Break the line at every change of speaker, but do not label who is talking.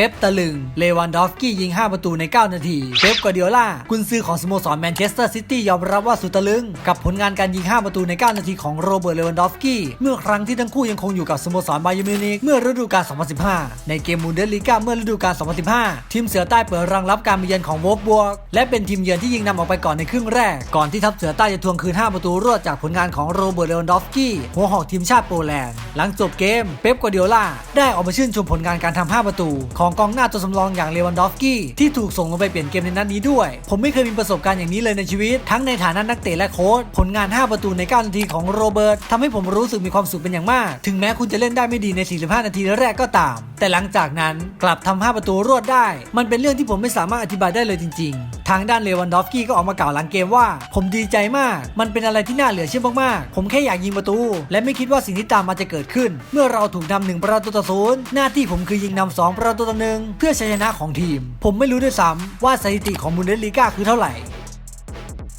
เป๊ปตะลึง เลวันดอฟกี้ยิง 5 ประตูใน 9 นาที เป๊ปกวาร์ดิโอลากุนซือของสโมสรแมนเชสเตอร์ซิตี้ยอมรับว่าสุดตะลึง กับผลงานการยิง 5 ประตูใน 9 นาทีของโรเบิร์ตเลวันดอฟกี้เมื่อครั้งที่ทั้งคู่ยังคงอยู่กับสโมสรบาเยร์นมิวนิกเมื่อฤดูกาล 2015 ในเกมมูนเดสลีกาเมื่อฤดูกาล 2015 ทีมเสือใต้เปิดรังรับการมาเยือนของโวฟบวกและเป็นทีมเยือนที่ยิงนำออกไปก่อนในครึ่งแรก ก่อนที่ทัพเสือใต้จะทวงคืน 5 ประตูรวดจากผลงานของโรเบิร์ตเลวันดอฟกี้หัวหอกทีมชาติโปแลนด์หลังจบเกมเป๊ปกวาร์ดิโอลาได้ออกมาชื่นชมผลงานการทำ5ประตูของของกองหน้าตัวสำรองอย่างเลวันดอฟกี้ที่ถูกส่งลงไปเปลี่ยนเกมในนัดนี้ด้วย ผมไม่เคยมีประสบการณ์อย่างนี้เลยในชีวิต ทั้งในฐานะนักเตะและโค้ชผลงาน 5 ประตูใน9นาทีของโรเบิร์ตทำให้ผมรู้สึกมีความสุขเป็นอย่างมาก ถึงแม้คุณจะเล่นได้ไม่ดีใน 45 นาทีแรกก็ตาม แต่หลังจากนั้นกลับทำ5ประตูรวดได้ มันเป็นเรื่องที่ผมไม่สามารถอธิบายได้เลยจริง ๆ ทางด้านเลวันดอฟสกี้ก็ออกมากล่าวหลังเกมว่า ผมดีใจมาก มันเป็นอะไรที่น่าเหลือเชื่อมากๆ ผมแค่อยากยิงประตู และไม่คิดว่าสิ่งที่ตามมาจะเกิดขึ้น เมื่อเราถูกนำหนึ่งประตูต่อศูนย์หน้าที่ผมคือยิงนำสองประตูต่อหนึ่งเพื่อชัยชนะของทีม ผมไม่รู้ด้วยซ้ำว่าสถิติของบุนเดสลีกาคือเท่าไหร่